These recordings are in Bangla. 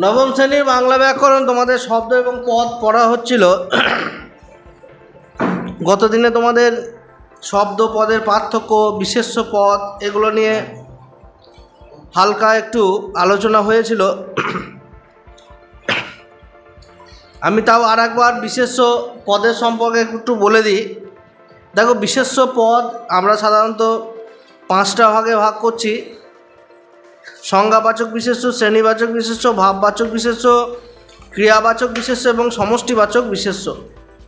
নবম শ্রেণির বাংলা ব্যাকরণ তোমাদের শব্দ এবং পদ পড়া হচ্ছিল। গতদিনে তোমাদের শব্দ পদের পার্থক্য, বিশেষ্য পদ এগুলো নিয়ে হালকা একটু আলোচনা হয়েছিল। আমি তাও আর একবার বিশেষ্য পদের সম্পর্কে একটু বলে দিই। দেখো, বিশেষ্য পদ আমরা সাধারণত পাঁচটা ভাগে ভাগ করছি। সংজ্ঞাবাচক বিশেষ্য, শ্রেণীবাচক বিশেষ্য, ভাববাচক বিশেষ্য, ক্রিয়াবাচক বিশেষ্য এবং সমষ্টিবাচক বিশেষ্য।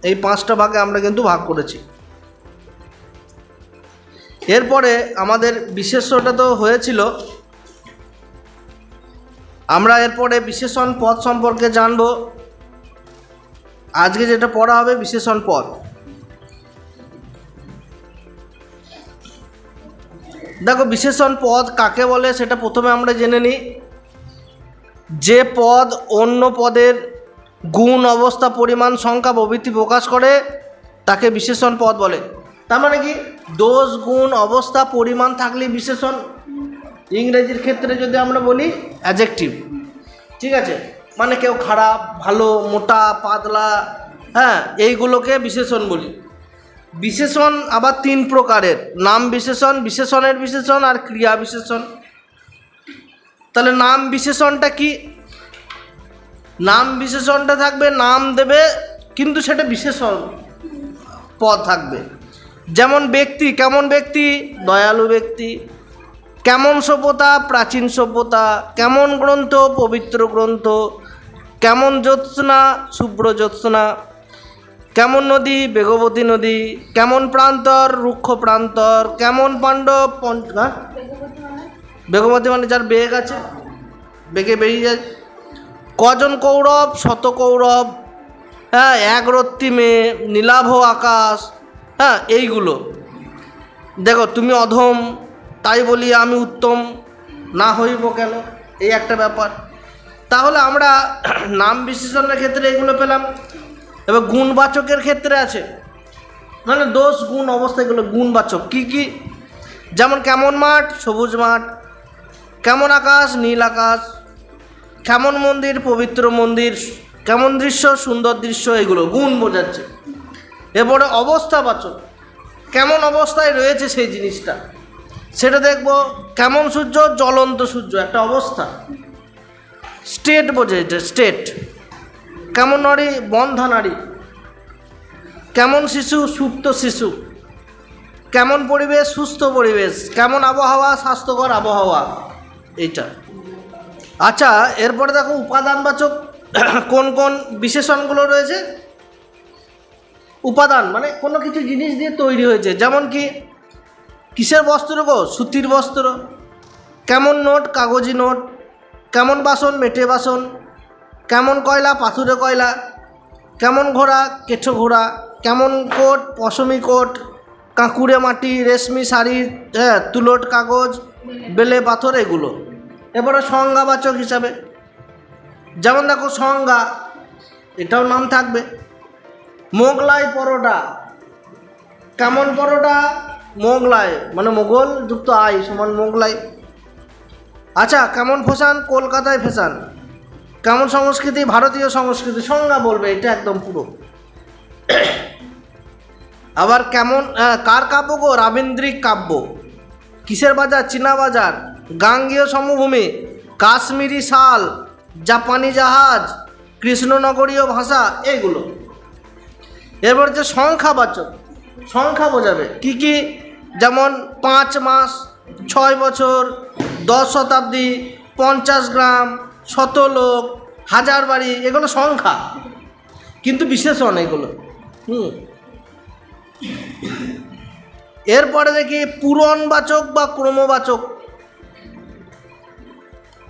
এই পাঁচটা ভাগে আমরা কিন্তু ভাগ করেছি। এরপরে আমাদের বিশেষ্যটা তো হয়েছিল। আমরা এরপরে বিশেষণ পদ সম্পর্কে জানব। আজকে যেটা পড়া হবে বিশেষণ পদ। দেখো বিশেষণ পদ কাকে বলে সেটা প্রথমে আমরা জেনে নিই। যে পদ অন্য পদের গুণ, অবস্থা, পরিমাণ, সংখ্যা প্রভৃতি প্রকাশ করে, তাকে বিশেষণ পদ বলে। তার মানে কি? দোষ, গুণ, অবস্থা, পরিমাণ থাকলে বিশেষণ। ইংরেজির ক্ষেত্রে যদি আমরা বলি অ্যাজেক্টিভ ঠিক আছে? মানে কেউ খারাপ, ভালো, মোটা, পাতলা হ্যাঁ এইগুলোকে বিশেষণ বলি। বিশেষণ আবার তিন প্রকারের। নাম বিশেষণ, বিশেষণের বিশেষণ আর ক্রিয়া বিশেষণ। তাহলে নাম বিশেষণটা কি? নাম বিশেষণটা থাকবে, নাম দেবে, কিন্তু সেটা বিশেষণ পদ থাকবে। যেমন ব্যক্তি, কেমন ব্যক্তি? দয়ালু ব্যক্তি। কেমন সভ্যতা? প্রাচীন সভ্যতা। কেমন গ্রন্থ? পবিত্র গ্রন্থ। কেমন জ্যোৎস্না? শুভ্র জ্যোৎস্না। কেমন নদী, বেগবতী নদী, কেমন প্রান্তর, রুক্ষ প্রান্তর, কেমন পাণ্ডব হ্যাঁ? বেগবতী মানে যার বেগ আছে, বেগে বেরিয়ে যায়। কজন কৌরব? শত কৌরব। হ্যাঁ এক রত্তি মেয়ে নীলাভ আকাশ। হ্যাঁ এইগুলো। দেখো, তুমি অধম, তাই বলি আমি উত্তম। না হইব কেন? এই একটা ব্যাপার। তাহলে আমরা নাম বিশেষণের ক্ষেত্রে এগুলো পেলাম। এবার গুণবাচকের ক্ষেত্রে আছে। মানে দোষ, গুণ, অবস্থা এগুলো গুণবাচক। কী কী? যেমন কেমন মাঠ, সবুজ মাঠ। কেমন আকাশ, নীল আকাশ। কেমন মন্দির, পবিত্র মন্দির। কেমন দৃশ্য, সুন্দর দৃশ্য, এগুলো গুণ বোঝাচ্ছে। এরপরে অবস্থাবাচক কেমন অবস্থায় রয়েছে সেই জিনিসটা? সেটা দেখব, কেমন সূর্য, জ্বলন্ত সূর্য, একটা অবস্থা। স্টেট বোঝে স্টেট। কেমন নারী, বন্ধা নারী? কেমন শিশু, সুপ্ত শিশু? কেমন পরিবেশ, সুস্থ পরিবেশ? কেমন আবহাওয়া, স্বাস্থ্যকর আবহাওয়া? এইটা। আচ্ছা এরপরে দেখো উপাদানবাচক কোন কোন বিশেষণগুলো রয়েছে? উপাদান মানে কোনো কিছু জিনিস দিয়ে তৈরি হয়েছে। যেমন কি, কিসের বস্ত্র গো? সুতির বস্ত্র। কেমন নোট? কাগজি নোট। কেমন বাসন? মেটে বাসন। কেমন কয়লা, পাথুরে কয়লা, কেমন ঘোড়া কেঠো ঘোড়া, কেমন কোট, পশমি কোট, কাঁকুড়ে মাটি, রেশমি শাড়ি হ্যাঁ তুলোট কাগজ, বেলে পাথর, এগুলো। এবারে সংজ্ঞাবাচক হিসাবে। যেমন দেখো সংজ্ঞা, এটাও নাম থাকবে। মোগলাই পরোটা। কেমন পরোটা? মোগলাই মানে মোগল যুক্ত আই সমান মোগলাই। আচ্ছা কেমন ফ্যাশন কলকাতায় ফ্যাশন কেমন সংস্কৃতি? ভারতীয় সংস্কৃতি, সংজ্ঞা বলবে, এটা একদম পুরো। আবার কেমন কার কাব্য গো? রাবীন্দ্রিক কাব্য। কিসের বাজার? চীনা বাজার। গাঙ্গীয় সমভূমি। কাশ্মীরি শাল। জাপানি জাহাজ। কৃষ্ণনগরীয় ভাষা। এগুলো। এরপর হচ্ছে সংখ্যাবাচক সংখ্যা বোঝাবে। কি কি? যেমন পাঁচ মাস, ছয় বছর, দশ শতাব্দী, পঞ্চাশ গ্রাম শত লোক, হাজার বাড়ি, এগুলো সংখ্যা। কিন্তু বিশেষণ এগুলো। হুম। এরপরে দেখি পূরণবাচক বা ক্রমবাচক।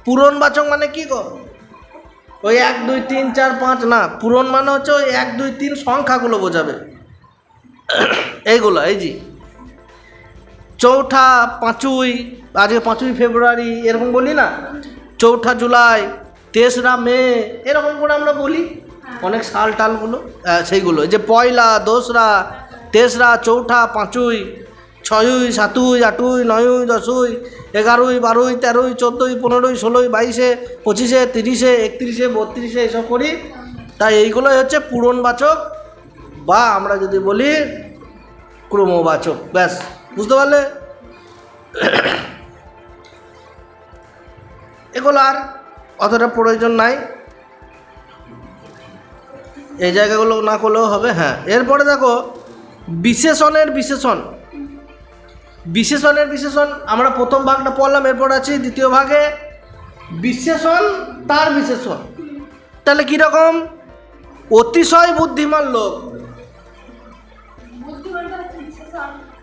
পূরণবাচক মানে কি গো? ওই এক, দুই, তিন, চার, পাঁচ, না পূরণ মানে হচ্ছে ওই এক, দুই, তিন সংখ্যাগুলো বোঝাবে। এইগুলো, এই জি চৌঠা, পাঁচুই, আজকে পাঁচই ফেব্রুয়ারি, এরকম বলি না? চৌঠা জুলাই তেসরা মে এরকম করে আমরা বলি। অনেক সাল টালগুলো সেইগুলো। যে পয়লা দোসরা তেসরা চৌঠা পাঁচুই ছয়ই সাতই আটুই নয়ই দশই এগারোই বারোই তেরোই চোদ্দোই পনেরোই ষোলোই বাইশে পঁচিশে তিরিশে একত্রিশে বত্রিশে এসব করি। তাই এইগুলোই হচ্ছে পূরণবাচক বা আমরা যদি বলি ক্রমবাচক। ব্যাস বুঝতে পারলে? এগুলো আর অতটা প্রয়োজন নাই। এই জায়গাগুলো না করলেও হবে হ্যাঁ। এরপরে দেখো বিশেষণের বিশেষণ। বিশেষণের বিশেষণ আমরা প্রথম ভাগটা পড়লাম এরপর আছি দ্বিতীয় ভাগে। বিশেষণ তার বিশেষণ। তাহলে কীরকম অতিশয় বুদ্ধিমান লোক।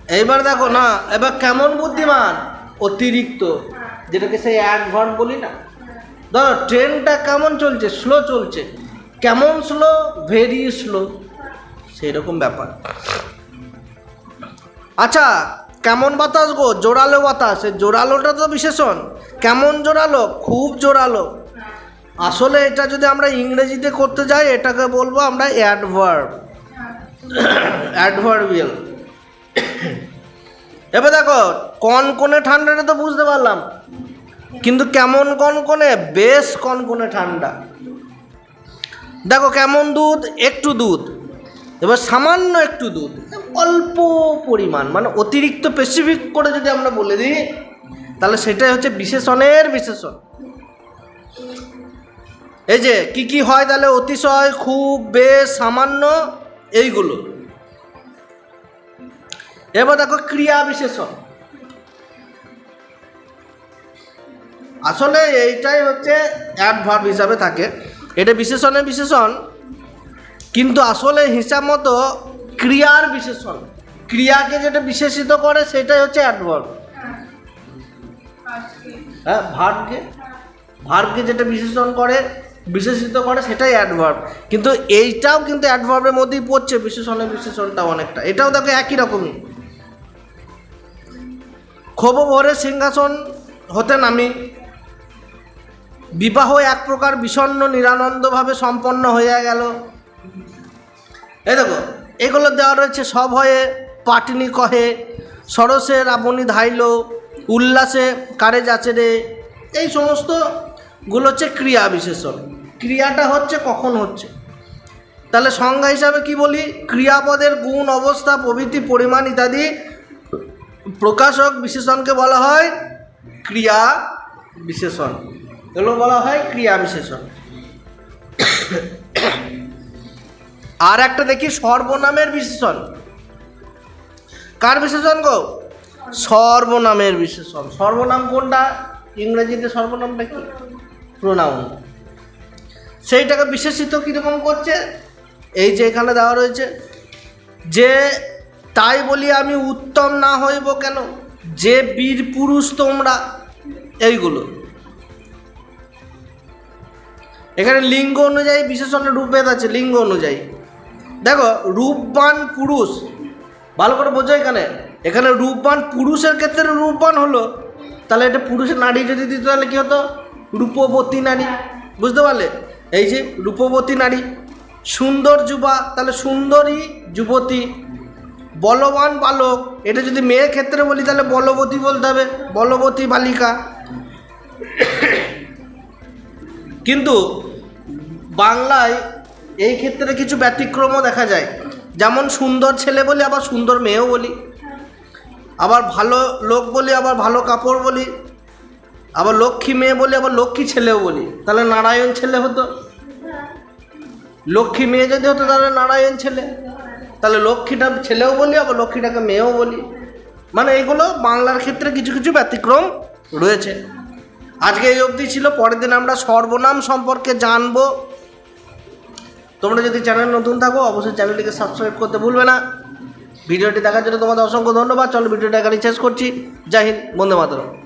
এইবার দেখো না এবার কেমন বুদ্ধিমান? অতিরিক্ত। যেটাকে সেই অ্যাডভান্স বলি না? ধরো, ট্রেনটা কেমন চলছে? স্লো চলছে। কেমন স্লো ভেরি স্লো সেই রকম ব্যাপার। আচ্ছা কেমন বাতাস গো? জোরালো বাতাস। জোরালোটা তো বিশেষণ। কেমন জোরালো? খুব জোরালো। আসলে এটা যদি আমরা ইংরেজিতে করতে যাই, এটাকে বলব আমরা অ্যাডভার্ব অ্যাডভার্বিয়াল এবার দেখো, কনকনে ঠান্ডাটা তো বুঝতে পারলাম। কিন্তু কেমন কনকনে? বেশ কনকনে ঠান্ডা। দেখো, কেমন দুধ? একটু দুধ। এবার সামান্য একটু দুধ। অল্প পরিমাণ। মানে অতিরিক্ত স্পেসিফিক করে যদি আমরা বলে দিই, তাহলে সেটাই হচ্ছে বিশেষণের বিশেষণ। এই যে, কি কি হয় তাহলে? অতিশয়, খুব, বেশ, সামান্য, এইগুলো। এবার দেখো ক্রিয়া বিশেষণ। আসলে এইটাই হচ্ছে অ্যাডভার্ব হিসাবে থাকে। এটা বিশেষণের বিশেষণ, কিন্তু আসলে হিসাব মতো ক্রিয়ার বিশেষণ। ক্রিয়াকে যেটা বিশেষিত করে, সেটাই হচ্ছে অ্যাডভার্ব হ্যাঁ ভার্বকে ভার্বকে যেটা বিশেষণ করে, বিশেষিত করে, সেটাই অ্যাডভার্ব কিন্তু এইটাও কিন্তু অ্যাডভার্বের মধ্যেই পড়ছে, বিশেষণের বিশেষণটা অনেকটা। এটাও দেখো একই রকমই। ক্ষোভ ভরে সিংহাসন হতে নামি। বিবাহ এক প্রকার বিষণ্ণ, নিরানন্দভাবে সম্পন্ন হইয়া গেল। এই দেখো, এগুলো দেওয়া রয়েছে সব হয়ে পাটিনি কহে, সরসে রাবণী ধাইল, উল্লাসে কারে যাচ্ছে রে? এই সমস্তগুলো হচ্ছে ক্রিয়া বিশেষণ। ক্রিয়াটা হচ্ছে কখন হচ্ছে? তাহলে সংজ্ঞা হিসাবে কি বলি? ক্রিয়াপদের গুণ, অবস্থা, প্রভৃতি, পরিমাণ ইত্যাদি প্রকাশক বিশেষণকে বলা হয় ক্রিয়া বিশেষণ। এগুলো বলা হয় ক্রিয়া বিশেষণ। আর একটা দেখি সর্বনামের বিশেষণ। কার বিশেষণ গো? সর্বনামের বিশেষণ। সর্বনাম কোনটা? ইংরেজিতে সর্বনামটা কি প্রোনাউন। সেইটাকে বিশেষিত কীরকম করছে? এই যে এখানে দেওয়া রয়েছে যে তাই বলি আমি উত্তম না হইব কেন? যে বীর পুরুষ তোমরা, এইগুলো। এখানে লিঙ্গ অনুযায়ী বিশেষণের রূপভেদ আছে, লিঙ্গ অনুযায়ী। দেখো, রূপবান পুরুষ, ভালো করে বোঝো এখানে। এখানে রূপবান পুরুষের ক্ষেত্রে রূপবান হলো, তাহলে এটা পুরুষের নারী যদি দিত, তাহলে কী হতো? রূপবতী নারী, বুঝতে পারলে? এই যে রূপবতী নারী, সুন্দর যুবা, তাহলে সুন্দরী যুবতী বলবান বালক। এটা যদি মেয়ের ক্ষেত্রে বলি, তাহলে বলবতী বলতে হবে। বলবতী বালিকা। কিন্তু বাংলায় এই ক্ষেত্রে কিছু ব্যতিক্রমও দেখা যায়। যেমন সুন্দর ছেলে বলি, আবার সুন্দর মেয়েও বলি। আবার ভালো লোক বলি, আবার ভালো কাপড় বলি। আবার লক্ষ্মী মেয়ে বলি, আবার লক্ষ্মী ছেলেও বলি। তাহলে নারায়ণ ছেলে হতো। লক্ষ্মী মেয়ে যদি হতো, তাহলে নারায়ণ ছেলে। তাহলে লক্ষ্মীটা ছেলেও বলি, আবার লক্ষ্মীটাকে মেয়েও বলি। মানে এগুলো বাংলার ক্ষেত্রে কিছু কিছু ব্যতিক্রম রয়েছে। আজকে এই অবধি ছিল, পরের দিন আমরা সর্বনাম সম্পর্কে জানব। তোমরা যদি চ্যানেল নতুন থাকো, অবশ্যই চ্যানেলটিকে সাবস্ক্রাইব করতে ভুলবে না। ভিডিওটি দেখার জন্য তোমাদের অসংখ্য ধন্যবাদ। চলো ভিডিওটা এখানে শেষ করছি। জয় হিন্দ, বন্দে মাতরম।